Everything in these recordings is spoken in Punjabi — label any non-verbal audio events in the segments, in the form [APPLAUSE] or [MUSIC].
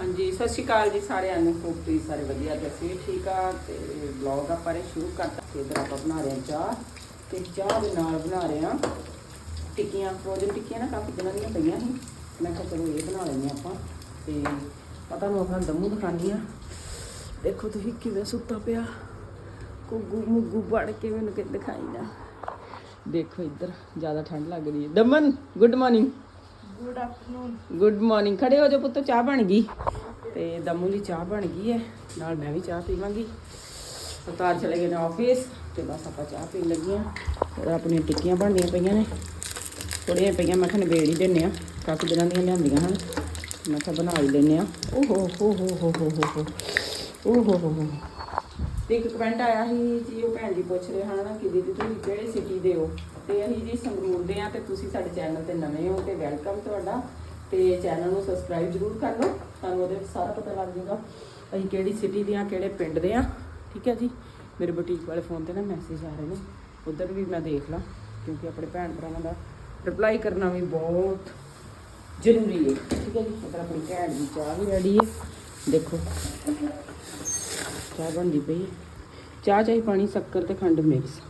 ਹਾਂਜੀ ਸਤਿ ਸ਼੍ਰੀ ਅਕਾਲ ਜੀ ਸਾਰਿਆਂ ਨੂੰ। ਹੋਪ ਤੁਸੀਂ ਸਾਰੇ ਵਧੀਆ ਤੇ ਅਸੀਂ ਵੀ ਠੀਕ ਆ? ਤੇ ਵਲੌਗ ਆਪਾਂ ਨੇ ਸ਼ੁਰੂ ਕਰਤਾ ਤੇ ਇਧਰ ਆਪਾਂ ਬਣਾ ਰਹੇ ਹਾਂ ਚਾਹ। ਤੇ ਚਾਹ ਦੇ ਨਾਲ ਬਣਾ ਰਹੇ ਹਾਂ ਟਿੱਕੀਆਂ। ਫਰੋਜ਼ਨ ਟਿੱਕੀਆਂ ਨਾ ਕਾਫੀ ਦਿਨਾਂ ਦੀਆਂ ਪਈਆਂ ਸੀ। ਮੈਂ ਕਿਹਾ ਚਲੋ ਇਹ ਬਣਾ ਲੈਂਦੇ ਆਪਾਂ। ਤੇ ਪਤਾ ਨੂੰ ਆਪਣਾ ਦਮੂ ਦਿਖਾਉਂਦੀ ਆ ਦੇਖੋ ਤੁਸੀਂ ਕਿਵੇਂ ਸੁੱਤਾ ਪਿਆ। ਕੁੱਗੂ ਮੁੱਗੂ ਵੜ ਕੇ ਮੈਨੂੰ ਕਿ ਦਿਖਾਈਦਾ ਦੇਖੋ ਇੱਧਰ ਜ਼ਿਆਦਾ ਠੰਡ ਲੱਗ ਰਹੀ ਹੈ। Daman good morning good afternoon good morning ਖੜੇ ਹੋ ਜਾ ਪੁੱਤ ਚਾਹ ਬਣ ਗਈ। ਤੇ ਦਮੂ ਦੀ ਚਾਹ ਬਣ ਗਈ ਹੈ। ਨਾਲ ਮੈਂ ਵੀ ਚਾਹ ਪੀਵਾਂਗੀ। ਸਰਦਾਰ ਚਲੇ ਗਏ ਨੇ ਆਫਿਸ ਤੇ ਬਸ ਆਪਾਂ ਚਾਹ ਪੀਣ ਲੱਗੀਆਂ ਤੇ ਆਪਣੀਆਂ ਟਿੱਕੀਆਂ ਬਣਦੀਆਂ ਪਈਆਂ ਨੇ। ਥੋੜ੍ਹੀਆਂ ਪਈਆਂ, ਮੈਂ ਕਿਹਾ ਨਿਬੇੜ ਹੀ ਦਿੰਨੇ ਆ ਕਾਫੀ ਦਿਨਾਂ ਦੀਆਂ ਲਿਆਂਦੀਆਂ ਹਨ। ਮੈਂ ਕਿਹਾ ਬਣਾ ਹੀ ਲੈਨੇ ਆ ਓਹੋ, ਹੋ ਹੋ ਹੋ ਹੋ ਹੋ ਹੋ ਓਹੋ, ਹੋ ਹੋ ਤੇ ਇੱਕ ਕਮੈਂਟ ਆਇਆ ਸੀ ਜੀ, ਉਹ ਭੈਣ ਜੀ ਪੁੱਛ ਰਹੇ ਹਨ ਕਿ ਦੀਦੀ ਤੁਸੀਂ ਕਿਹੜੇ ਸਿਟੀ ਦੇ ਹੋ? ਤੇ ਅਸੀਂ ਜੀ ਸੰਗਰੂਰ ਦੇ ਆ ਤੇ ਤੁਸੀਂ ਸਾਡੇ ਚੈਨਲ ਤੇ ਨਵੇਂ ਹੋ ਤੇ ਵੈਲਕਮ ਤੁਹਾਡਾ। ਤੇ ਚੈਨਲ ਨੂੰ ਸਬਸਕ੍ਰਾਈਬ ਜ਼ਰੂਰ ਕਰ ਲਓ, ਤੁਹਾਨੂੰ ਉਹਦੇ ਵਿੱਚ ਸਾਰਾ ਪਤਾ ਲੱਗ ਜਾਊਗਾ ਅਸੀਂ ਕਿਹੜੀ ਸਿਟੀ ਦੇ ਆ ਕਿਹੜੇ ਪਿੰਡ ਦੇ ਆ ਠੀਕ ਹੈ ਜੀ? ਮੇਰੇ ਬੁਟੀਕ ਵਾਲੇ ਫੋਨ ਤੇ ਨਾ ਮੈਸੇਜ ਆ ਰਹੇ ਨੇ, ਉਧਰ ਵੀ ਮੈਂ ਦੇਖ ਲਾਂ, ਕਿਉਂਕਿ ਆਪਣੇ ਭੈਣ ਭਰਾਵਾਂ ਦਾ ਰਿਪਲਾਈ ਕਰਨਾ ਵੀ ਬਹੁਤ ਜ਼ਰੂਰੀ ਹੈ, ਠੀਕ ਹੈ ਜੀ? ਉਧਰ ਆਪਣੀ ਭੈਣ ਦੀ ਚਾਹ ਵੀ ਰੈਡੀ ਹੈ, ਦੇਖੋ, ਚਾਹ ਬਣਦੀ ਪਈ ਚਾਹ, ਚਾਹੀ, ਪਾਣੀ, ਸ਼ੱਕਰ ਤੇ ਖੰਡ ਮਿਕਸ।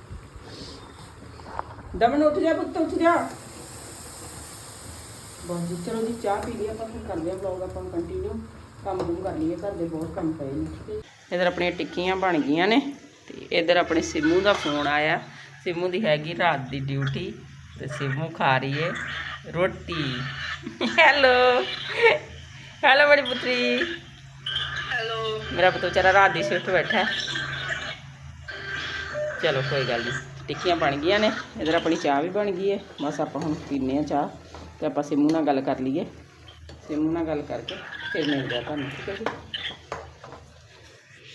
ਦਮਨ, ਉੱਠ ਜਾ ਪੁੱਤ, ਉੱਠ ਜਾ। ਬਸ ਜੀ। ਚਲੋ ਜੀ ਚਾਹ ਪੀ ਲਈ ਆਪਾਂ ਫਿਰ ਕਰਦੇ ਆ ਵਲੌਗ ਆਪਾਂ ਕੰਟੀਨਿਊ ਕੰਮ ਕੁਮ ਕਰ ਲਈਏ ਘਰ ਦੇ ਬਹੁਤ ਕੰਮ ਪਏ ਨੇ। ਇਧਰ ਆਪਣੀਆਂ ਟਿੱਕੀਆਂ ਬਣ ਗਈਆਂ ਨੇ ਤੇ ਇਧਰ ਆਪਣੇ ਸਿਮੂ ਦਾ ਫੋਨ ਆਇਆ। ਸਿਮੂ ਦੀ ਹੈਗੀ ਰਾਤ ਦੀ ਡਿਊਟੀ ਤੇ ਸਿਮੂ ਖਾ ਰਹੀ ਹੈ ਰੋਟੀ। ਹੈਲੋ ਹੈਲੋ ਬੜੀ ਪੁੱਤਰੀ। ਹੈਲੋ। ਮੇਰਾ ਪੁੱਤ ਵਿਚਾਰਾ ਰਾਤ ਦੀ ਸ਼ਿਫਟ ਬੈਠਾ। ਹੈ ਚਲੋ ਕੋਈ ਗੱਲ ਨਹੀਂ ਟਿੱਕੀਆਂ ਬਣ ਗਈਆਂ ਨੇ ਇਧਰ ਆਪਣੀ ਚਾਹ ਵੀ ਬਣ ਗਈ ਹੈ ਬਸ ਆਪਾਂ ਹੁਣ ਪੀਨੇ ਆ ਚਾਹ। ਤੇ ਆਪਾਂ ਸਿਮੂ ਨਾਲ ਗੱਲ ਕਰ ਲਈਏ ਸਿਮੂ ਨਾਲ ਗੱਲ ਕਰਕੇ ਫਿਰ ਮਿਲਦੇ ਆ ਤੁਹਾਨੂੰ ਠੀਕ ਹੈ ਜੀ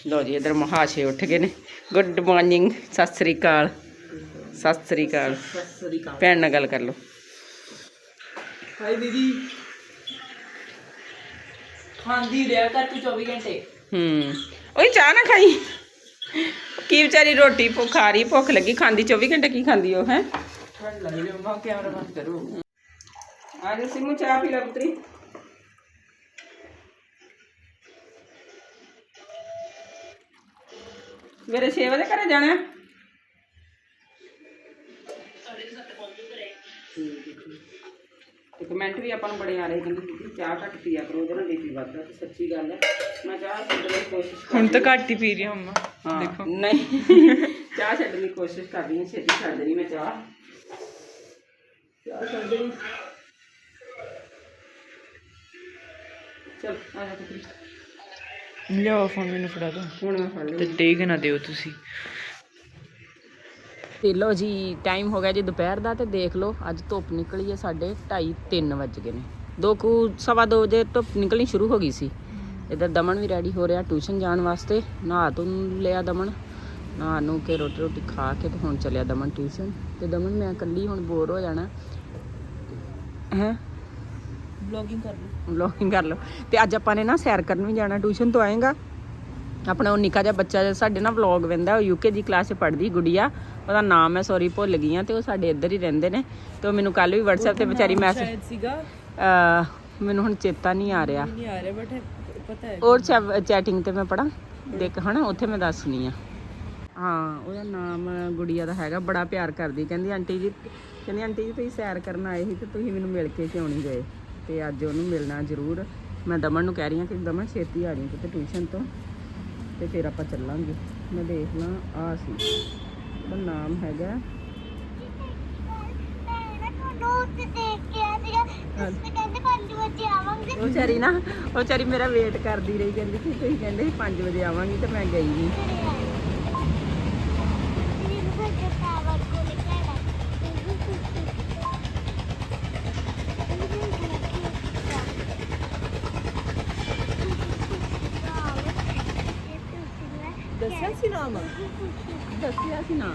ਲੋ ਜੀ ਇਧਰ ਮਹਾਸ਼ੇ ਉੱਠ ਗਏ ਨੇ ਗੁੱਡ ਮਾਰਨਿੰਗ ਸਤਿ ਸ੍ਰੀ ਅਕਾਲ ਸਤਿ ਸ੍ਰੀ ਅਕਾਲ ਸਤਿ ਅਕਾਲ ਭੈਣ ਨਾਲ ਗੱਲ ਕਰ ਲਓ ਹਾਈ ਦੀਦੀ ਖਾਂਦੀ ਰਿਹਾ ਕਰ ਤੂੰ 24 ਘੰਟੇ ਹੂੰ ਓਏ ਚਾਹ ਨਾ ਖਾਈ ਕੀ ਵਿਚਾਰੀ ਰੋਟੀ ਭੁੱਖ ਖਾ ਰਹੀ ਭੁੱਖ ਲੱਗੀ ਖਾਂਦੀ 24 ਘੰਟੇ ਕੀ ਖਾਂਦੀ ਉਹ ਹੈ ਠੰਡ ਲੱਗ ਰਹੀ ਮਾ ਕੈਮਰਾ ਬੰਦ ਕਰੋ ਆ ਜਾ ਸਿਮੂ ਚਾਹ ਪੀ ਲੈ ਪੁੱਤਰੀ ਮੇਰੇ 6 ਵਜੇ ਘਰੇ ਜਾਣਾ ਹੈ? ਤੇ ਕਮੈਂਟ ਵੀ ਆਪਾਂ ਨੂੰ ਬੜੇ ਆ ਰਹੇ ਕਹਿੰਦੇ ਕਿ ਚਾਹ ਘੱਟ ਪੀਆ ਕਰੋ ਉਹਦੇ ਨਾਲ ਬੀਪੀ ਵੱਧਦਾ ਤੇ ਸੱਚੀ ਗੱਲ ਹੈ ਮੈਂ ਚਾਹ ਛੱਡਣ ਦੀ ਕੋਸ਼ਿਸ਼ ਕਰ ਹੁਣ ਤਾਂ ਰਹੀ ਹਾਂ। ਘੱਟ ਹੀ ਪੀ ਰਹੀ ਹਾਂ ਮੰਮਾ ਹਾਂ, ਦੇਖੋ ਨਹੀਂ ਚਾਹ ਛੱਡਣ ਦੀ ਕੋਸ਼ਿਸ਼ ਚਲ ਆ ਜਾ ਲਿਆਓ ਫੋਨ ਮੈਨੂੰ ਫੜਾ ਦਿਓ ਹੁਣ ਮੈਂ ਫੜ ਤੇ ਲਈ ਨਾ ਦਿਓ ਤੁਸੀਂ। ਤੇ ਲੋ ਜੀ ਟਾਈਮ ਹੋ ਗਿਆ ਜੀ ਦੁਪਹਿਰ ਦਾ ਤੇ ਦੇਖ ਲਓ ਅੱਜ ਧੁੱਪ ਨਿਕਲੀ ਹੈ ਸਾਡੇ 2:30 3 ਵੱਜ ਗਏ ਨੇ। ਦੋ ਕੁ ਸਵਾ ਦੋ ਵਜੇ ਧੁੱਪ ਨਿਕਲਣੀ ਸ਼ੁਰੂ ਹੋ ਗਈ ਸੀ। ਇਧਰ ਦਮਨ ਵੀ ਰੈਡੀ ਹੋ ਰਿਹਾ ਟਿਊਸ਼ਨ ਜਾਣ ਵਾਸਤੇ। ਨਹਾ ਤੋਂ ਲਿਆ ਦਮਨ। ਨਹਾ ਨੂੰ ਕੇ ਰੋਟੀ ਰੋਟੀ ਖਾ ਕੇ ਤੇ ਹੁਣ ਚੱਲਿਆ ਦਮਨ ਟਿਊਸ਼ਨ ਤੇ ਦਮਨ ਮੈਂ ਇਕੱਲੀ ਹੁਣ ਬੋਰ ਹੋ ਜਾਣਾ। ਹੈ? ਵਲੌਗਿੰਗ ਕਰ ਲਓ। ਵਲੋਗਿੰਗ ਕਰ ਲਓ। ਤੇ ਅੱਜ ਆਪਾਂ ਨੇ ਨਾ ਸੈਰ ਕਰਨ ਵੀ ਜਾਣਾ ਟਿਊਸ਼ਨ ਤੋਂ ਆਏਗਾ। ਆਪਣਾ ਉਹ ਨਿੱਕਾ ਜਿਹਾ ਬੱਚਾ ਜਿਹਾ ਸਾਡੇ ਨਾਲ ਵਲੌਗ ਵੰਦਾ ਉਹ ਯੂਕੇਜੀ ਕਲਾਸ 'ਚ ਪੜ੍ਹਦੀ ਗੁੜੀਆ। ਉਹਦਾ ਨਾਮ ਹੈ ਸੌਰੀ ਭੁੱਲ ਗਈ ਆ ਤੇ ਉਹ ਸਾਡੇ ਇੱਧਰ ਹੀ ਰਹਿੰਦੇ ਨੇ। ਤੇ ਮੈਨੂੰ ਕੱਲ ਵੀ WhatsApp ਤੇ ਵਿਚਾਰੀ ਮੈਸੇਜ ਸੀਗਾ। ਮੈਨੂੰ ਹੁਣ ਚੇਤਾ ਨਹੀਂ ਆ ਰਿਹਾ। ਨਹੀਂ ਆ ਰਿਹਾ ਬਟ ਪਤਾ ਹੈ। ਔਰ ਚੈਟਿੰਗ ਤੇ ਮੈਂ ਪੜਾਂ ਦੇਖ ਹਨਾ ਉੱਥੇ ਮੈਂ ਦੱਸਣੀ ਆ ਹਾਂ ਉਹਦਾ ਨਾਮ ਗੁੜੀਆ ਦਾ ਹੈਗਾ ਬੜਾ ਪਿਆਰ ਕਰਦੀ। ਕਹਿੰਦੀ ਆਂਟੀ ਜੀ ਕਹਿੰਦੀ ਆਂਟੀ ਜੀ ਤੁਸੀਂ ਸੈਰ ਕਰਨ ਆਏ ਸੀ ਤੇ ਤੁਸੀਂ ਮੈਨੂੰ ਮਿਲ ਕੇ ਕਿਉਂ ਨਹੀਂ ਗਏ? ਤੇ ਅੱਜ ਉਹਨੂੰ ਮਿਲਣਾ ਜ਼ਰੂਰ। ਮੈਂ ਦਮਨ ਨੂੰ ਕਹਿ ਰਹੀ ਹਾਂ ਕਿ ਦਮਨ ਛੇਤੀ ਆ ਜਾਈਂ ਕਿਤੇ ਟਿਊਸ਼ਨ ਤੋਂ ਤੇ ਫਿਰ ਆਪਾਂ ਚੱਲਾਂਗੇ। ਮੈਂ ਦੇਖ ਲਾਂ ਆ ਸੀ। ਉਹਦਾ ਨਾਮ ਹੈਗਾ। ਉਹ ਵਿਚਾਰੀ ਨਾ, ਉਹ ਵਿਚਾਰੀ ਮੇਰਾ ਵੇਟ ਕਰਦੀ ਰਹੀ, ਕਹਿੰਦੀ ਕਿ ਤੁਸੀਂ ਕਹਿੰਦੇ ਸੀ 5 ਵਜੇ ਆਵਾਂਗੀ ਤੇ ਮੈਂ ਗਈ ਨਹੀਂ ਨਾ।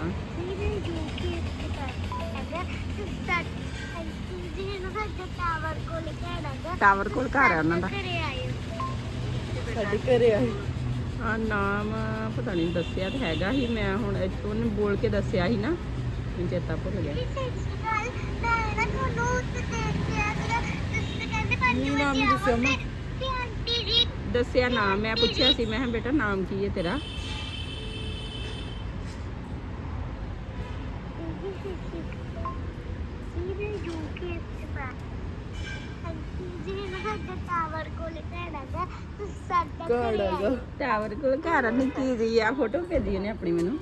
ਟਾਵਰ ਕੋਲ ਘਰ ਆ ਉਹਨਾਂ ਦਾ। ਸਾਡੇ ਘਰੇ ਆਏ। ਆ ਨਾਮ ਪਤਾ ਨਹੀਂ ਦੱਸਿਆ ਤੇ ਹੈਗਾ ਹੀ ਮੈਂ ਹੁਣ ਇੱਥੋਂ ਉਹਨੇ ਬੋਲ ਕੇ ਦੱਸਿਆ ਸੀ ਨਾ ਮੈਨੂੰ ਚੇਤਾ ਭੁੱਲ ਗਿਆ। ਨਾਮ ਦੱਸਿਆ ਨਾਮ ਮੈਂ ਪੁੱਛਿਆ ਸੀ ਮੈਂ ਕਿਹਾ ਬੇਟਾ ਨਾਮ ਕੀ ਹੈ ਤੇਰਾ? ਘਰ ਹੈਗਾ ਟਾਵਰ ਕੋਲ ਘਰ ਨਿੱਕੀ ਜਿਹੀ ਆ? ਫੋਟੋ ਭੇਜੀ ਉਹਨੇ ਆਪਣੀ ਮੈਨੂੰ।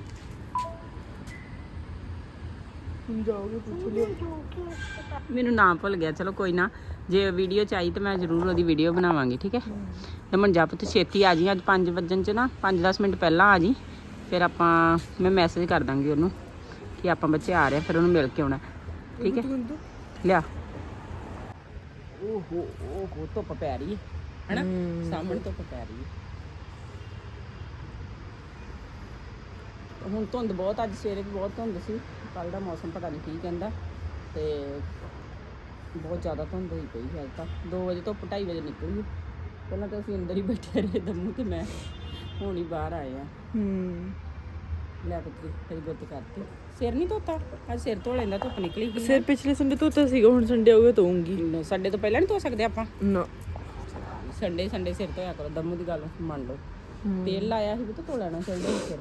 ਹੁਣ ਜਾਓਗੇ ਪੁੱਛ ਲਿਓ। ਮੈਨੂੰ ਨਾਮ ਭੁੱਲ ਗਿਆ। ਚਲੋ ਕੋਈ ਨਾ ਜੇ ਵੀਡੀਓ ਚਾਹੀ ਤੇ ਮੈਂ ਜ਼ਰੂਰ ਉਹਦੀ ਵੀਡੀਓ ਬਣਾਵਾਂਗੀ ਠੀਕ ਹੈ? ਰਮਨ ਜਾ ਪੁੱਤ ਛੇਤੀ ਆ ਜੀ ਅੱਜ 5 ਵਜਣ ਚ ਨਾ 5-10 ਮਿੰਟ ਪਹਿਲਾਂ ਆ ਜੀ। ਫਿਰ ਆਪਾਂ ਮੈਂ ਮੈਸੇਜ ਕਰ ਦਾਂਗੀ ਉਹਨੂੰ ਕਿ ਆਪਾਂ ਬੱਚੇ ਆ ਰਹੇ ਆ, ਫਿਰ ਉਹਨੂੰ ਮਿਲ ਕੇ ਆਉਣਾ ਠੀਕ ਹੈ? ਲਿਆ। ਓਹੋ ਓਹੋ ਧੁੱਪ ਪੈ ਰਹੀ ਹੈ ਹੈਨਾ? ਸਾਹਮਣੇ ਧੁੱਪ ਪੈ ਰਹੀ ਹੈ। ਹੁਣ ਧੁੰਦ ਬਹੁਤ ਅੱਜ ਸਵੇਰੇ ਵੀ ਬਹੁਤ ਧੁੰਦ ਸੀ ਕੱਲ ਦਾ ਮੌਸਮ ਪਤਾ ਨਹੀਂ ਕੀ ਕਹਿੰਦਾ ਤੇ ਬਹੁਤ ਜ਼ਿਆਦਾ ਧੁੰਦ ਹੋਈ ਪਈ ਹੈ ਅੱਜ ਤਾਂ। 2 ਵਜੇ ਤੋਂ 2:30 ਵਜੇ ਨਿਕਲੀ ਪਹਿਲਾਂ ਤਾਂ ਅਸੀਂ ਅੰਦਰ ਹੀ ਬੈਠੇ ਰਹੇ ਦਮੂ ਤੇ ਮੈਂ ਹੁਣ ਹੀ ਬਾਹਰ ਆਏ ਆ ਹੂੰ। ਲੈ ਪੁੱਤਰੀ ਤੇਰੀ ਗੁੱਤ ਕਰਤੀ। ਸਿਰ ਨਹੀਂ ਧੋਤਾ? ਅੱਜ ਸਿਰ ਧੋ ਲੈਂਦਾ ਧੁੱਪ ਨਿਕਲੀ ਗਈ ਸਿਰ ਪਿਛਲੇ ਸੰਡੇ ਧੋਤਾ ਸੀਗਾ ਹੁਣ ਸੰਡੇ ਆਊਗਾ ਧੋਉਂਗੀ ਸੰਡੇ ਤੋਂ ਪਹਿਲਾਂ ਨਹੀਂ ਧੋ ਸਕਦੇ ਆਪਾਂ? ਨਾ। ਸੰਡੇ ਸੰਡੇ ਸਿਰ ਧੋਇਆ ਕਰੋ ਦਮੂ ਦੀ ਗੱਲ ਮੰਨ ਲਓ। ਤੇਲ ਲਾਇਆ ਸੀ ਵੀ ਤਾਂ ਧੋ ਲੈਣਾ ਚਾਹੀਦਾ ਸੀ ਸਿਰ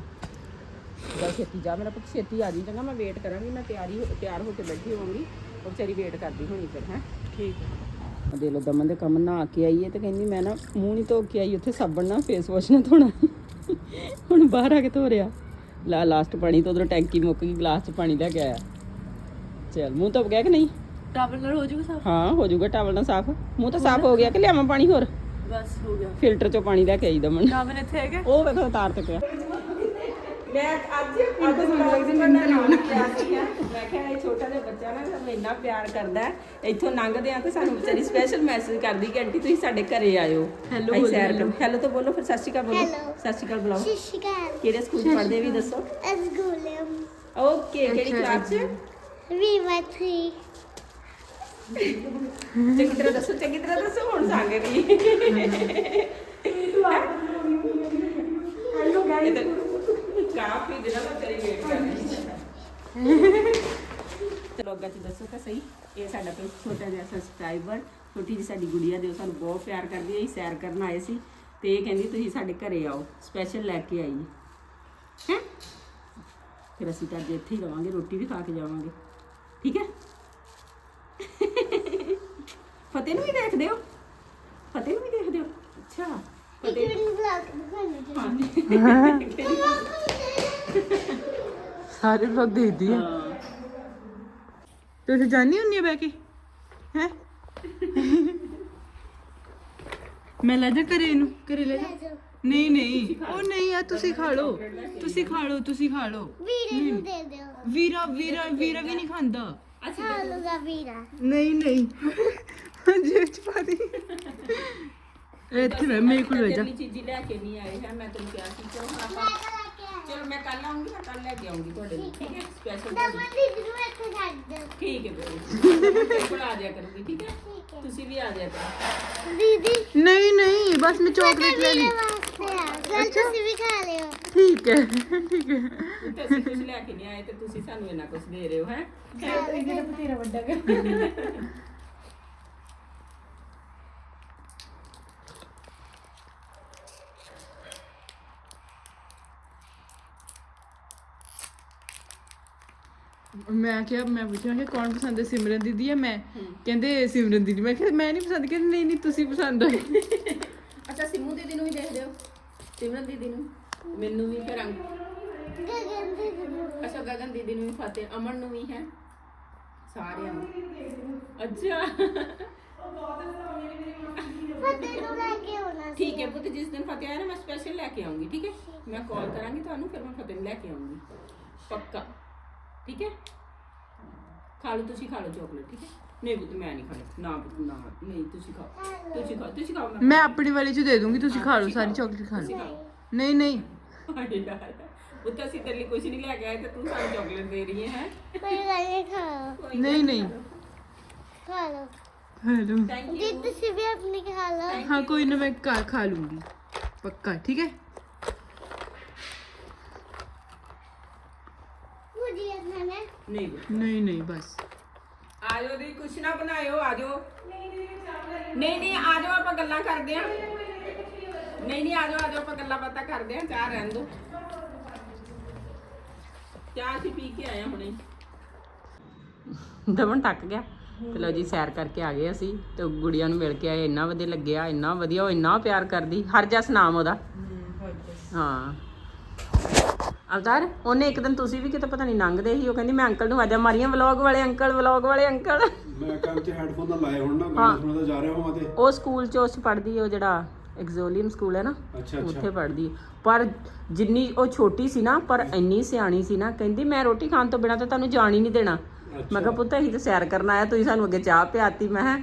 ਜਾ ਛੇਤੀ ਜਾ ਮੇਰਾ ਪੁੱਤ ਛੇਤੀ ਆ ਜੀ ਚੰਗਾ ਮੈਂ ਵੇਟ ਕਰਾਂਗੀ ਮੈਂ ਤਿਆਰੀ ਹੋ- ਤਿਆਰ ਹੋ ਕੇ ਬੈਠੀ ਹੋਵਾਂਗੀ ਉਹ ਵਿਚਾਰੀ ਵੇਟ ਕਰਦੀ ਹੋਣੀ ਫਿਰ ਹੈ। ਠੀਕ ਦੇ ਲੋ ਦਮਨ ਦੇ ਕੰਮ ਨਹਾ ਕੇ ਆਈ ਹੈ ਤੇ ਕਹਿੰਦੀ ਮੈਂ ਨਾ ਮੂੰਹ ਨਹੀਂ ਧੋ ਕੇ ਆਈ ਉੱਥੇ ਸਾਬਣ ਨਾਲ ਫੇਸ ਵਾਸ਼ ਨਾਲ ਧੋਣਾ। ਹੁਣ ਬਾਹਰ ਆ ਕੇ ਧੋ ਰਿਆ ਲਾ ਲਾਸਟ ਪਾਣੀ ਤੋਂ ਉਧਰੋਂ ਟੈਂਕੀ ਮੁੱਕ ਗਈ ਗਲਾਸ 'ਚ ਪਾਣੀ ਲੈ ਕੇ ਆਇਆ। ਚਲ ਮੂੰਹ ਧੁੱਪ ਗਿਆ ਕਿ ਨਹੀਂ? ਟਾਵਲ ਨਾਲ ਹੋ ਜਾਊਗਾ ਸਾਫ਼? ਹਾਂ ਹੋ ਜਾਊਗਾ ਟਾਵਲ ਨਾਲ ਸਾਫ਼। ਮੂੰਹ ਤਾਂ ਸਾਫ਼ ਹੋ ਗਿਆ ਕਿ ਲਿਆਵਾਂ ਪਾਣੀ ਹੋਰ? ਬਸ ਹੋ ਗਿਆ। ਫਿਲਟਰ 'ਚੋਂ ਪਾਣੀ ਲੈ ਕੇ ਆਈ ਦਮਨ ਟਾਵਲ ਇੱਥੇ ਹੈਗਾ? ਉਹ ਵੇਖੋ ਤਾਰ ਤੇ ਪਿਆ। ਮੈਂ ਅੱਜ ਅੱਜ ਮੈਂ ਨਾਮ ਕਿਹਾ ਸੀ ਮੈਂ ਕਿਹਾ ਇਹ ਛੋਟਾ ਜਿਹਾ ਬੱਚਾ ਨਾ ਸਾਨੂੰ ਇੰਨਾ ਪਿਆਰ ਕਰਦਾ ਹੈ। ਇੱਥੋਂ ਲੰਘਦੇ ਆ ਤੇ ਸਾਨੂੰ ਵਿਚਾਰੀ ਸਪੈਸ਼ਲ ਮੈਸੇਜ ਕਰਦੀ ਕਿ ਆਂਟੀ ਤੁਸੀਂ ਸਾਡੇ ਘਰੇ ਆਇਓ। Hello ਅਸੀਂ ਬੋਲੋ, ਸੈਰ ਕਰ ਹੈਲੋ ਤਾਂ ਬੋਲੋ ਫਿਰ ਸਤਿ ਸ਼੍ਰੀ ਅਕਾਲ ਬੋਲੋ। Hello. ਸਤਿ ਸ਼੍ਰੀ ਅਕਾਲ ਬੁਲਾਓ। ਸ਼ਿਸ਼ਿਕਾਲ ਕਿਹੜੇ ਸਕੂਲ 'ਚ ਪੜ੍ਹਦੇ ਵੀ ਦੱਸੋ? ਅਸਗੁਲਮ ਓਕੇ ਕਿਹੜੀ ਕਲਾਸ 'ਚ? ਵੀਵਾ 3 ਚੰਗੀ ਤਰ੍ਹਾਂ ਦੱਸੋ ਚੰਗੀ ਤਰ੍ਹਾਂ ਦੱਸੋ ਹੁਣ ਸੰਗ ਗਈ। ਹੈਲੋ ਗਾਇਸ ਕਾਫੀ ਦਿਨਾਂ ਤੋਂ ਤੇਰੀ ਵੇਟ ਕਰ ਰਹੀ ਸੀ ਚਲੋ ਅੱਗਾ ਚ ਦੱਸੋ ਤਾਂ ਸਹੀ, ਇਹ ਸਾਡਾ ਕੋਈ ਛੋਟਾ ਜਿਹਾ ਸਬਸਕ੍ਰਾਈਬਰ ਛੋਟੀ ਜਿਹੀ ਸਾਡੀ ਗੁੜੀਆ ਦੇ, ਉਹ ਸਾਨੂੰ ਬਹੁਤ ਪਿਆਰ ਕਰਦੀ ਹੈ, ਅਸੀਂ ਸੈਰ ਕਰਨ ਆਏ ਸੀ। ਤੇ ਇਹ ਕਹਿੰਦੀ, ਤੁਸੀਂ ਸਾਡੇ ਘਰੇ ਆਓ ਸਪੈਸ਼ਲ ਲੈ ਕੇ ਆਈ ਹੈ? ਫਿਰ ਅਸੀਂ ਤਾਂ ਅੱਜ ਇੱਥੇ ਹੀ ਰਵਾਂਗੇ, ਰੋਟੀ ਵੀ ਖਾ ਕੇ ਜਾਵਾਂਗੇ। ਠੀਕ ਹੈ? ਫਤਿਹ ਨੂੰ ਵੀ ਦੇਖਦੇ ਹੋ? ਫਤਿਹ ਨੂੰ ਵੀ ਦੇਖਦੇ ਹੋ? ਅੱਛਾ। ਸਾਰੇ ਵਲੌਗ ਦੇਖਦੀ ਆ। ਹਾਂ ਤੁਸੀਂ ਜਾਣੀ ਹੁੰਨੀ ਆ ਬੈ ਕੇ? ਹੈ? ਮੈਂ ਲੈ ਜਾ ਕਰੇ ਇਹਨੂੰ ਕਰੇ ਲੈ ਜਾ। ਨਹੀਂ ਨਹੀਂ। ਉਹ ਨਹੀਂ ਆ ਤੁਸੀਂ ਖਾ ਲਓ। ਤੁਸੀਂ ਖਾ ਲਓ ਤੁਸੀਂ ਖਾ ਲਓ। ਵੀਰੇ ਨੂੰ ਦੇ ਦਿਓ। ਵੀਰਾ ਵੀਰਾ ਵੀਰਾ ਵੀ ਨਹੀਂ ਖਾਂਦਾ। ਖਾ ਲੂਗਾ ਵੀਰਾ। ਨਹੀਂ ਨਹੀਂ। ਜੇਬ ਚ ਪਾ ਦੀ। ਇੱਥੇ ਮੈਂ ਮੇਰੇ ਕੋਲ ਲੈ ਜਾ। ਤੇਰੀ ਚੀਜ਼ੀ ਲੈ ਕੇ ਨਹੀਂ ਆਏ ਹੈ ਮੈਂ ਤੈਨੂੰ ਕਿਹਾ ਸੀ ਚਲੋ ਹੁਣ ਆਪਾਂ ਚਲੋ ਮੈਂ ਕੱਲ ਆਉਂਗੀ ਮੈਂ ਕੱਲ ਲੈ ਕੇ ਆਉਂਗੀ ਤੁਹਾਡੇ ਲਈ ਠੀਕ ਹੈ? ਸਪੈਸ਼ਲ ਠੀਕ ਹੈ ਬੇਟੇ ਮੇਰੇ ਕੋਲ ਆ ਜਾਇਆ ਕਰੂਗੀ ਠੀਕ ਹੈ? ਤੁਸੀਂ ਵੀ ਆ ਜਾਇਆ ਕਰੋ। ਦੀਦੀ। ਨਹੀਂ ਨਹੀਂ ਬਸ ਮੈਂ ਚਾਕਲੇਟ ਲੈ ਲਈ ਵੀਰੇ ਵਾਸਤੇ ਆ। ਚਲ ਤੁਸੀਂ ਵੀ ਖਾ ਲਿਓ। ਠੀਕ ਹੈ ਠੀਕ ਹੈ। ਤੇ ਅਸੀਂ ਕੁਝ ਲੈ ਕੇ ਨਹੀਂ ਆਏ ਤੇ ਤੁਸੀਂ ਸਾਨੂੰ ਇੰਨਾ ਕੁਝ ਦੇ ਰਹੇ ਹੋ ਹੈ। ਮੈਂ ਕਿਹਾ ਮੈਂ ਪੁੱਛਿਆ ਕਿ ਕੌਣ ਪਸੰਦ ਹੈ ਸਿਮਰਨ ਦੀਦੀ ਹੈ ਮੈਂ? ਕਹਿੰਦੇ ਸਿਮਰਨ ਦੀਦੀ। ਮੈਂ ਕਿਹਾ ਮੈਂ ਨਹੀਂ ਪਸੰਦ ਕਹਿੰਦੇ ਨਹੀਂ ਨਹੀਂ ਤੁਸੀਂ ਪਸੰਦ ਹੋ ਅੱਛਾ ਸਿੰਮੂ ਦੀਦੀ ਨੂੰ ਵੀ ਦੇਖਦੇ ਹੋ ਸਿਮਰਨ ਦੀਦੀ ਨੂੰ। ਮੈਨੂੰ ਵੀ ਫਿਰ ਅੰਕ ਗਗਨ ਦੀਦੀ ਨੂੰ ਅੱਛਾ ਗਗਨ ਦੀਦੀ ਨੂੰ ਵੀ ਫਤਿਹ ਅਮਨ ਨੂੰ ਵੀ ਹੈ। ਸਾਰਿਆਂ ਨੂੰ। ਅੱਛਾ। ਫਤਿਹ ਨੂੰ ਲੈ ਕੇ ਆਉਣਾ ਸੀ ਠੀਕ ਹੈ ਪੁੱਤ ਜਿਸ ਦਿਨ ਫਤਿਹ ਆਇਆ ਨਾ ਮੈਂ ਸਪੈਸ਼ਲ ਲੈ ਕੇ ਆਉਂਗੀ ਠੀਕ ਹੈ? ਮੈਂ ਕਾਲ ਕਰਾਂਗੀ ਤੁਹਾਨੂੰ ਫਿਰ ਮੈਂ ਫਤਿਹ ਨੂੰ ਲੈ ਕੇ ਆਉਂਗੀ। ਪੱਕਾ। ਠੀਕ ਹੈ? ਖਾ ਲਓ ਤੁਸੀਂ ਖਾ ਲਓ ਚਾਕਲੇਟ ਠੀਕ ਹੈ? ਨਹੀਂ ਪੁੱਤ ਮੈਂ ਨਹੀਂ ਖਾਣੀ। ਨਾ ਨਹੀਂ ਤੁਸੀਂ ਖਾਓ ਤੁਸੀਂ ਖਾਓ ਤੁਸੀਂ ਖਾਓ ਮੈਂ ਮੈਂ ਆਪਣੀ ਵਾਲੀ ਚ ਦੇ ਦੂੰਗੀ ਤੁਸੀਂ ਖਾ ਲਓ ਸਾਰੀ ਚਾਕਲੇਟ ਖਾ ਲਓ। ਨਹੀਂ ਨਹੀਂ। ਯਾਰ ਪੁੱਤ ਅਸੀਂ ਤੇਰੇ ਲਈ ਕੁਝ ਨਹੀਂ ਲੈ ਕੇ ਆਏ ਤੇ ਤੂੰ ਸਾਨੂੰ ਚਾਕਲੇਟ ਦੇ ਰਹੀ ਹੈ ਕੋਈ ਗੱਲ ਨਹੀਂ ਖਾਓ ਨਹੀਂ ਨਹੀਂ। ਖਾ ਲਓ। ਹੈਲੋ ਜੀ ਤੁਸੀਂ ਵੀ ਆਪਣੀ ਖਾ ਲਓ। ਹਾਂ ਕੋਈ ਨਾ ਮੈਂ ਘਰ ਖਾ ਲੂੰਗੀ। ਪੱਕਾ ਠੀਕ ਹੈ? ਨਹੀਂ। ਨਹੀਂ ਨਹੀਂ ਬਸ। ਆ ਜਾਓ ਦੀ ਕੁਛ ਨਾ ਬਣਾਇਓ ਆ ਜਾਓ ਨਹੀਂ ਨਹੀਂ ਆ ਜਾਓ ਆਪਾਂ ਗੱਲਾਂ ਕਰਦੇ ਆਂ ਨਹੀਂ ਨਹੀਂ ਆ ਜਾਓ। ਆ ਜਾਓ ਆਪਾਂ ਗੱਲਾਂ ਬਾਤਾਂ ਕਰਦੇ ਆ ਚਾਹ ਰਹਿਣ ਦੋ ਚਾਹ ਅਸੀਂ ਪੀ ਕੇ ਆਏ ਆ ਹੁਣੇ। ਦਮਨ ਟੱਕ ਗਿਆ। ਤੇ ਲਓ ਜੀ ਸੈਰ ਕਰਕੇ ਆ ਗਏ ਅਸੀਂ ਤੇ ਗੁੜੀਆ ਨੂੰ ਮਿਲ ਕੇ ਆਏ। ਇੰਨਾ ਵਧੀਆ ਲੱਗਿਆ ਇੰਨਾ ਵਧੀਆ ਉਹ ਇੰਨਾ ਪਿਆਰ ਕਰਦੀ। ਹਰ ਜਸ ਨਾਮ ਉਹਦਾ। ਹਾਂ। ਅਵਤਾਰ ਉਹਨੇ ਇੱਕ ਦਿਨ ਤੁਸੀਂ ਵੀ ਕਿਤੇ ਪਤਾ ਨਹੀਂ ਲੰਘਦੇ ਸੀ ਉਹ ਕਹਿੰਦੀ ਮੈਂ ਅੰਕਲ ਨੂੰ ਆਜਾ ਮਾਰੀਆਂ ਵਲੌਗ ਵਾਲੇ ਅੰਕਲ ਵਲੌਗ ਵਾਲੇ ਅੰਕਲ। ਮੈਂ ਕੰਨ 'ਚ ਹੈੱਡਫੋਨ ਤਾਂ ਲਾਏ ਹੁਣ ਨਾ ਗਾਣੇ ਸੁਣਦਾ ਜਾ ਰਿਹਾ ਹਾਂ ਤੇ। ਉਹ ਸਕੂਲ ਚ ਉਸ ਪੜ੍ਹਦੀ ਉਹ ਜਿਹੜਾ ਐਗਜ਼ੋਲੀਅਮ ਸਕੂਲ ਹੈ ਨਾ ਉੱਥੇ ਅੱਛਾ। ਪੜ੍ਹਦੀ ਪਰ ਜਿੰਨੀ ਉਹ ਛੋਟੀ ਸੀ ਨਾ ਪਰ ਇੰਨੀ ਸਿਆਣੀ ਸੀ ਨਾ ਕਹਿੰਦੀ ਮੈਂ ਰੋਟੀ ਖਾਣ ਤੋਂ ਬਿਨਾਂ ਤਾਂ ਤੁਹਾਨੂੰ ਜਾਣ ਹੀ ਨਹੀਂ ਦੇਣਾ। ਮੈਂ ਕਿਹਾ ਪੁੱਤ ਅਸੀਂ ਤਾਂ ਸੈਰ ਕਰਨ ਆਇਆ ਤੁਸੀਂ ਸਾਨੂੰ ਅੱਗੇ ਚਾਹ ਪਿਆਤੀ ਮੈਂ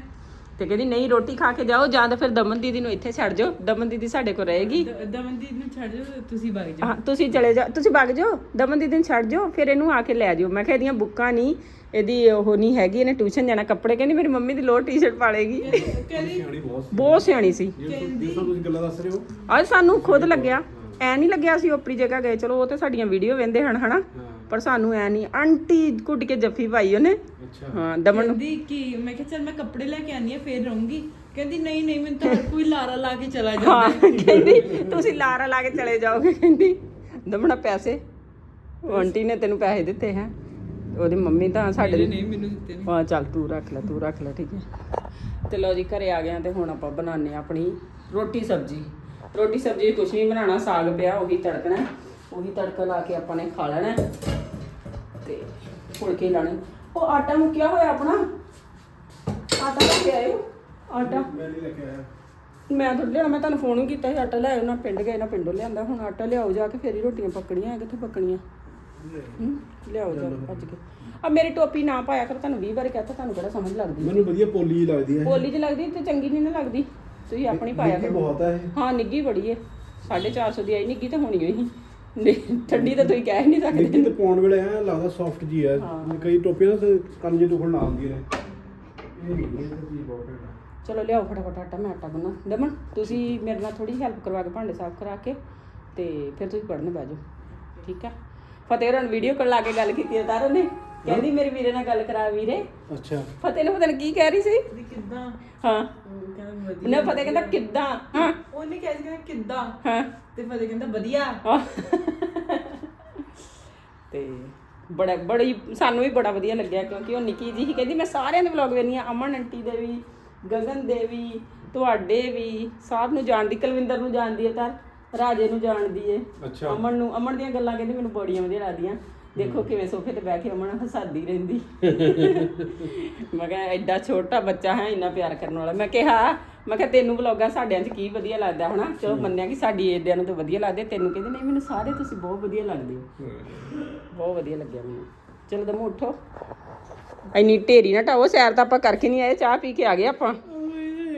ਤੇ ਕਹਿੰਦੀ ਨਹੀਂ ਰੋਟੀ ਖਾ ਕੇ ਜਾਓ ਜਾਂ ਤਾਂ ਫਿਰ ਦਮਨ ਦੀਦੀ ਨੂੰ ਇੱਥੇ ਛੱਡ ਜਾਓ। ਦਮਨ ਦੀਦੀ ਸਾਡੇ ਕੋਲ ਰਹੇਗੀ। ਦਮਨਦੀਪ ਨੂੰ ਛੱਡ ਜਾਓ ਤੁਸੀਂ ਵਗ ਜਾਓ। ਹਾਂ ਤੁਸੀਂ ਚਲੇ ਜਾ ਤੁਸੀਂ ਵਗ ਜਾਓ ਦਮਨ ਦੀਦੀ ਨੂੰ ਛੱਡ ਜਾਓ ਫਿਰ ਇਹਨੂੰ ਆ ਕੇ ਲੈ ਜਾਓ। ਮੈਂ ਕਿਹਾ ਇਹਦੀਆਂ ਬੁੱਕਾਂ ਨਹੀਂ ਇਹਦੀ ਉਹ ਨਹੀਂ ਹੈਗੀ ਇਹਨੇ ਟਿਊਸ਼ਨ ਜਾਣਾ ਕੱਪੜੇ। ਕਹਿੰਦੀ ਮੇਰੀ ਮੰਮੀ ਦੀ ਲੋਅਰ ਟੀ-ਸ਼ਰਟ ਪਾ ਲੇਗੀ ਸਿਆਣੀ ਬਹੁਤ ਬਹੁਤ ਸਿਆਣੀ ਸੀ। ਜਿਸ ਤਰ੍ਹਾਂ ਤੁਸੀਂ ਗੱਲਾਂ ਦੱਸ ਰਹੇ ਹੋ। ਅੱਜ ਸਾਨੂੰ ਖੁਦ ਲੱਗਿਆ। ਐ ਨਹੀਂ ਲੱਗਿਆ ਅਸੀਂ ਆਪਣੀ ਜਗ੍ਹਾ ਗਏ। ਚਲੋ ਉਹ ਤੇ ਸਾਡੀਆਂ ਵੀਡੀਓ ਵੇਂਦੇ ਹਨ ਹਨਾ? ਹਾਂ। ਪਰ ਸਾਨੂੰ ਐ ਨਹੀਂ ਆਂਟੀ ਕੁੱਟ ਕੇ ਜੱਫੀ ਪਾਈ ਉਹਨੇ। ਅੱਛਾ। ਹਾਂ ਦਮਨ ਨੂੰ। ਕਹਿੰਦੀ ਕਿ ਮੈਂ ਕਿਹਾ ਚੱਲ ਮੈਂ ਕੱਪੜੇ ਲੈ ਕੇ ਆਨੀ ਆ ਫੇਰ ਰਹੂੰਗੀ। ਕਹਿੰਦੀ ਨਹੀਂ ਨਹੀਂ ਮੈਨੂੰ ਤਾਂ ਹਰ ਕੋਈ ਲਾਰਾ ਲਾ ਕੇ ਚਲਾ ਜਾਂਦਾ ਹਾਂ ਕਹਿੰਦੀ ਤੁਸੀਂ ਲਾਰਾ ਲਾ ਕੇ ਚਲੇ ਜਾਓਗੇ ਕਹਿੰਦੀ। ਦਮਣਾ ਪੈਸੇ। ਉਹ ਆਂਟੀ ਨੇ ਤੈਨੂੰ ਪੈਸੇ ਦਿੱਤੇ ਹੈ। ਉਹਦੀ ਮੰਮੀ ਤਾਂ ਸਾਡੇ ਨਹੀਂ ਨਹੀਂ ਮੈਨੂੰ ਦਿੱਤੇ ਹਾਂ ਚੱਲ ਤੂੰ ਰੱਖ ਲੈ ਤੂੰ ਰੱਖ ਲੈ ਠੀਕ ਹੈ। ਤੇ ਲਓ ਜੀ ਘਰੇ ਆ ਗਏ ਆ ਤੇ ਹੁਣ ਆਪਾਂ ਬਣਾਉਂਦੇ ਆ ਆਪਣੀ ਰੋਟੀ ਸਬਜੀ। ਰੋਟੀ ਸਬਜੀ ਕੁਛ ਨਹੀਂ ਬਣਾਉਣਾ ਸਾਗ ਪਿਆ ਉਹੀ ਤੜਕਣਾ। ਹੈ। ਉਹੀ ਤੜਕਾ ਲਾ ਕੇ ਆਪਾਂ ਨੇ ਖਾ ਲੈਣਾ ਹੈ। ਤੇ ਫੁਲਕੇ ਲਾਣੇ। ਉਹ ਆਟਾ ਮੁੱਕਿਆ ਹੋਇਆ ਆਪਣਾ? ਆਟਾ ਲੈ ਕੇ ਆਇਓ। ਆਟਾ। ਮੈਂ ਨਹੀਂ ਲੈ ਕੇ ਆਇਆ। ਮੈਂ ਤਾਂ ਲਿਆ ਮੈਂ ਤੁਹਾਨੂੰ ਫੋਨ ਵੀ ਕੀਤਾ ਸੀ ਆਟਾ ਲਿਆਓ ਨਾ ਪਿੰਡ ਗਏ ਨਾ ਪਿੰਡੋਂ ਲਿਆਂਦਾ। ਹੁਣ ਆਟਾ ਲਿਆਓ ਜਾ ਕੇ ਫੇਰ ਹੀ ਰੋਟੀਆਂ ਪੱਕਣੀਆਂ ਹੈ ਕਿੱਥੇ ਪੱਕਣੀਆਂ? ਹੂੰ ਲਿਆਓ ਜਾ ਕੇ ਭੱਜ ਕੇ। ਆ ਮੇਰੀ ਟੋਪੀ ਨਾ ਪਾਇਆ ਕਰ ਤੁਹਾਨੂੰ 20 ਵਾਰ ਕਹਤਾ ਤੁਹਾਨੂੰ ਕਿਹੜਾ ਸਮਝ ਲੱਗਦੀ? ਮੈਨੂੰ ਵਧੀਆ ਪੋਲੀ ਜਿਹੀ ਲੱਗਦੀ ਹੈ। ਪੋਲੀ ਚ ਲੱਗਦੀ ਤੇ ਚੰਗੀ ਨਹੀਂ ਨਾ ਲੱਗਦੀ। ਤੁਸੀਂ ਆਪਣੀ ਪਾਇਆ ਨਿੱਘੀ ਕਰੋ। ਬਹੁਤ ਹੈ ਇਹ। ਹਾਂ ਨਿੱਗੀ ਬੜੀ ਹੈ। 450 ਦੀ ਆਈ ਨਿੱਗੀ ਤਾਂ ਹੋਣੀ ਹੋਈ ਨਹੀਂ ਠੰਡੀ ਤਾਂ ਤੁਸੀਂ ਕਹਿ ਨਹੀਂ ਸਕਦੇ। ਨਿੱਕੀ ਤੇ ਪਾਉਣ ਵੇਲੇ ਐ ਲੱਗਦਾ ਸੌਫਟ ਜੀ ਹੈ। ਕਈ ਟੋਪੀਆਂ ਤੇ ਕੰਨ ਜੇ ਦੁਖਣ ਲਾ ਆਉਂਦੀਆਂ ਨੇ। ਇਹ ਨਹੀਂ ਇਹ ਤਾਂ ਚੀਜ਼ ਬਹੁਤ ਘੈਂਟ ਹੈ ਚਲੋ ਲਿਆਓ ਫਟਾਫਟ ਆਟਾ ਮੈਂ ਆਟਾ ਗੁੰਨਾ ਦਮਨ ਤੁਸੀਂ ਮੇਰੇ ਨਾਲ ਥੋੜੀ ਹੈਲਪ ਕਰਵਾ ਕੇ ਭਾਂਡੇ ਸਾਫ਼ ਕਰਾ ਕੇ ਤੇ ਫਿਰ ਤੁਸੀਂ ਪੜਨ ਬਹਿ ਜਾਓ। ਠੀਕ ਆ? ਫਤਿਹ ਹੋਰਾਂ ਵੀਡੀਓ ਕਾਲ ਲਾ ਕੇ ਗੱਲ ਕੀਤੀ ਹੈ ਤਾਰੋ ਨੇ। ਕਹਿੰਦੀ ਮੇਰੇ ਵੀਰੇ ਨਾਲ ਗੱਲ ਕਰਾ ਵੀਰੇ। ਅੱਛਾ। ਫਤਿਹ ਨੇ ਪਤਾ ਨਹੀਂ ਕੀ ਕਹਿ ਰਹੀ ਸੀ? ਕਿੱਦਾਂ? ਹਾਂ। ਉਹ ਕਹਿੰਦਾ ਵਧੀਆ। ਉਹਨੇ ਫਤਿਹ ਕਹਿੰਦਾ ਕਿੱਦਾਂ? ਹਾਂ। ਉਹਨੇ ਕਿਹਾ ਸੀ ਕਹਿੰਦਾ ਕਿੱਦਾਂ? ਹਾਂ। ਤੇ ਫਤਿਹ ਕਹਿੰਦਾ ਵਧੀਆ। ਤੇ ਬੜਾ ਬੜੀ ਸਾਨੂੰ ਵੀ ਬੜਾ ਵਧੀਆ ਲੱਗਿਆ ਕਿਉਂਕਿ ਉਹ ਨਿੱਕੀ ਜੀ ਹੀ ਕਹਿੰਦੀ ਮੈਂ ਸਾਰਿਆਂ ਦੇ ਵਲੌਗ ਵੇਖਦੀ ਹਾਂ ਅਮਨ ਆਂਟੀ ਦੇ ਵੀ ਗਗਨ ਦੇ ਵੀ ਤੁਹਾਡੇ ਵੀ ਸਭ ਨੂੰ ਜਾਣਦੀ ਕੁਲਵਿੰਦਰ ਨੂੰ ਜਾਣਦੀ ਹੈ ਤਾਂ ਰਾਜੇ ਨੂੰ ਜਾਣਦੀ ਹੈ। ਅੱਛਾ। ਅਮਨ ਨੂੰ ਅਮਨ ਦੀਆਂ ਗੱਲਾਂ ਕਹਿੰਦੀ ਮੈਨੂੰ ਬੜੀਆਂ ਵਧੀਆ ਲੱਗਦੀਆਂ। ਦੇਖੋ ਕਿਵੇਂ ਸੋਫੇ ਤੇ ਬਹਿ ਕੇ ਅਮਨ ਹਸਾਦੀ ਰਹਿੰਦੀ। [LAUGHS] ਮੈਂ ਕਿਹਾ ਐਡਾ ਛੋਟਾ ਬੱਚਾ ਹੈ ਇੰਨਾ ਪਿਆਰ ਕਰਨ ਵਾਲਾ। ਮੈਂ ਕਿਹਾ ਮੈਂ ਕਿਹਾ ਤੈਨੂੰ ਵਲੌਗਾਂ ਸਾਡਿਆਂ 'ਚ ਕੀ ਵਧੀਆ ਲੱਗਦਾ ਹਨਾ ਚਲੋ ਮੰਨਿਆ ਕਿ ਸਾਡੀ ਏਡਿਆਂ ਨੂੰ ਤਾਂ ਵਧੀਆ ਲੱਗਦੇ ਤੈਨੂੰ ਕਹਿੰਦੇ ਨਹੀਂ ਮੈਨੂੰ ਸਾਰੇ ਤੁਸੀਂ ਬਹੁਤ ਵਧੀਆ ਲੱਗਦੇ ਹੋ। ਬਹੁਤ ਵਧੀਆ ਲੱਗਿਆ ਮੈਨੂੰ। ਚਲੋ ਦਮੂ ਉੱਠੋ। ਇੰਨੀ ਢੇਰੀ ਨਾ ਢਾਓ ਸੈਰ ਤਾਂ ਆਪਾਂ ਕਰਕੇ ਨਹੀਂ ਆਏ ਚਾਹ ਪੀ ਕੇ ਆ ਗਏ ਆਪਾਂ।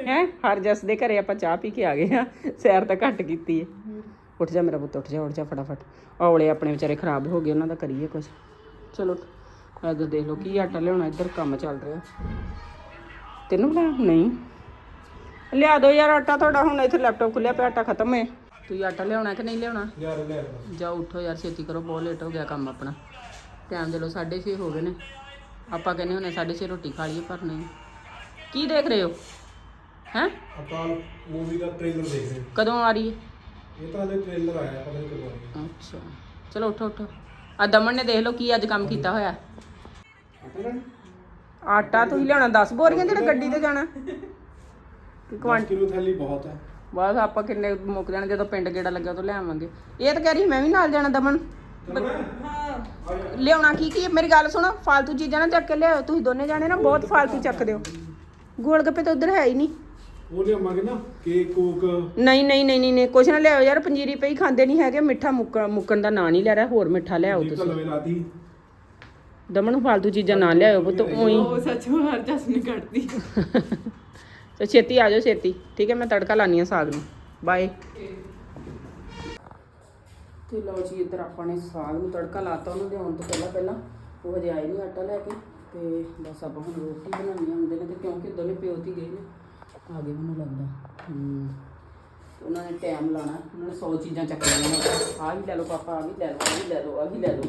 ਹੈ? ਹਰ ਜਸ ਦੇ ਘਰੇ ਆਪਾਂ ਚਾਹ ਪੀ ਕੇ ਆ ਗਏ ਆ। ਸੈਰ ਤਾਂ ਘੱਟ ਕੀਤੀ ਹੈ ਉੱਠ ਜਾ ਮੇਰਾ ਪੁੱਤ ਉੱਠ ਜਾ ਉੱਠ ਜਾ ਫਟਾਫਟ। ਔਲੇ ਆਪਣੇ ਵਿਚਾਰੇ ਖਰਾਬ ਹੋ ਗਏ ਉਹਨਾਂ ਦਾ ਕਰੀਏ ਕੁਝ ਚਲੋ ਇੱਧਰ ਦੇਖ ਲਓ ਕੀ ਆਟਾ ਲਿਆਉਣਾ ਇੱਧਰ ਕੰਮ ਚੱਲ ਰਿਹਾ। ਤੈਨੂੰ ਬਣਾ ਨਹੀਂ? ਲਿਆ ਦੋ ਯਾਰ ਆਟਾ ਤੁਹਾਡਾ ਹੁਣ ਇੱਥੇ ਲੈਪਟਾਪ ਖੁੱਲਿਆ ਪਿਆ ਆਟਾ ਖਤਮ ਹੈ ਤੁਸੀਂ ਆਟਾ ਲਿਆਉਣਾ ਕਿ ਨਹੀਂ ਲਿਆਉਣਾ? ਯਾਰ ਲੈ ਜਾਓ ਉੱਠੋ ਯਾਰ ਛੇਤੀ ਕਰੋ ਬਹੁਤ ਲੇਟ ਹੋ ਗਿਆ ਕੰਮ ਆਪਣਾ। ਟਾਈਮ ਦੇ ਲੋ 6:30 ਹੋ ਗਏ ਨੇ। ਆਪਾਂ ਕਹਿੰਦੇ ਹੁੰਦੇ 6:30 ਰੋਟੀ ਖਾ ਲਈਏ ਪਰ ਨਹੀਂ। ਕੀ ਦੇਖ ਰਹੇ ਹੋ? ਹੈ? ਆਪਾਂ ਮੂਵੀ ਦਾ ਟ੍ਰੇਲਰ ਦੇਖ ਰਹੇ ਕਦੋਂ ਆ ਰਹੀ ਹਾਂ। ਇਹ ਚਲੋ ਉਠੋ ਉਠੋ। ਨੇ ਦੇਖ ਕੀ ਅੱਜ ਕੰਮ ਕੀਤਾ ਹੋਇਆ। ਤੁਸੀਂ ਆਪਾਂ ਕਿੰਨੇ ਜਦੋਂ ਪਿੰਡ ਗੇੜਾ ਲੱਗਿਆ ਉਦੋਂ ਲੈ ਇਹ ਤਾਂ ਕਹਿ ਰਹੀ ਮੈਂ ਵੀ ਨਾਲ ਜਾਣਾ ਦਮਨ। ਲਿਆਉਣਾ ਕੀ ਕੀ? ਮੇਰੀ ਗੱਲ ਸੁਣੋ ਫालतू ਚੀਜ਼ਾਂ ਨਾ ਚੱਕ ਕੇ ਲਿਆਓ। ਤੁਸੀਂ ਦੋਨੇ ਜਾਣੇ ਨਾ ਬਹੁਤ ਫालतू ਚੱਕਦੇ ਹੋ। ਗੋਲ ਗੱਪੇ ਤਾਂ ਉਧਰ ਹੈ ਹੀ ਨਹੀਂ। ਉਹ ਲਿਆਵਾਂਗੇ ਨਾ ਕੇਕ ਕੋਕ ਨਹੀਂ ਨਹੀਂ ਨਹੀਂ ਨਹੀਂ ਨਹੀਂ ਕੁਛ ਨਾ ਲਿਆਓ ਯਾਰ ਪੰਜੀਰੀ ਪਈ ਖਾਂਦੇ ਨਹੀਂ ਹੈਗੇ ਮਿੱਠਾ ਮੁੱਕ ਮੁੱਕਣ ਦਾ ਨਾਂ ਨਹੀਂ ਲੈ ਰਿਹਾ ਹੋਰ ਮਿੱਠਾ ਲਿਆਓ ਜੀ ਤੁਸੀਂ। ਲਾਤੀ ਦਮਨ ਫालतू ਚੀਜ਼ਾਂ ਨਾ ਲਿਆਓ ਪੁੱਤ ਉਹੀ ਉਹ। ਸੱਚ ਉਹ ਹਰ ਜਸ ਨੇ ਕੱਢਦੀ। ਤੇ ਛੇਤੀ ਆ ਜਾਓ ਛੇਤੀ। ਠੀਕ ਹੈ ਮੈਂ ਤੜਕਾ ਲਾਨੀ ਆ ਸਾਗ ਨੂੰ। ਬਾਏ ਤੇ ਲਓ ਜੀ ਇੱਧਰ ਆਪਾਂ ਨੇ ਸਾਗ ਨੂੰ ਤੜਕਾ ਲਾਤਾ ਉਹਨੂੰ ਲਿਆਉਣ ਤੋਂ ਪਹਿਲਾਂ ਪਹਿਲਾਂ। ਉਹ ਹਜੇ ਆਏ ਨਹੀਂ ਆਟਾ ਲੈ ਕੇ ਤੇ ਬਸ ਆਪਾਂ ਹੁਣ ਰੋਟੀ ਬਣਾਉਣੀ ਹੁੰਦੇ ਨੇ ਤੇ ਕਿਉਂਕਿ ਦੋਨੇ ਪਿਓਤੀ ਗਏ ਨੇ। ਆ ਗਏ ਮੈਨੂੰ ਲੱਗਦਾ। ਹੂੰ। ਉਹਨਾਂ ਨੇ ਟਾਈਮ ਲਾਣਾ ਉਹਨਾਂ ਨੇ 100 ਚੀਜ਼ਾਂ ਚੱਕ ਲੈਣੀਆਂ ਆ ਵੀ ਲੈ ਲਓ ਪਾਪਾ ਆ ਵੀ ਲੈ ਲਓ ਆ ਵੀ ਲੈ ਲਓ ਆ ਵੀ ਲੈ ਲਓ।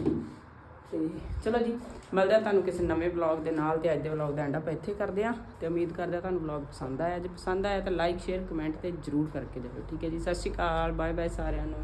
ਤੇ ਚਲੋ ਜੀ, ਮਿਲਦੇ ਤੁਹਾਨੂੰ ਕਿਸੇ ਨਵੇਂ ਵਲੌਗ ਦੇ ਨਾਲ ਤੇ ਅੱਜ ਦੇ ਵਲੌਗ ਦਾ ਐਂਡ ਆਪਾਂ ਇੱਥੇ ਕਰਦੇ ਆ ਤੇ ਉਮੀਦ ਕਰਦੇ ਆ ਤੁਹਾਨੂੰ ਵਲੌਗ ਪਸੰਦ ਆਇਆ। ਜੇ ਪਸੰਦ ਆਇਆ ਤਾਂ ਲਾਈਕ ਸ਼ੇਅਰ ਕਮੈਂਟ ਤੇ ਜਰੂਰ ਕਰਕੇ ਜਾਇਓ। ਠੀਕ ਹੈ ਜੀ, ਸਤਿ ਸ਼੍ਰੀ ਅਕਾਲ ਬਾਏ ਬਾਏ ਸਾਰਿਆਂ ਨੂੰ।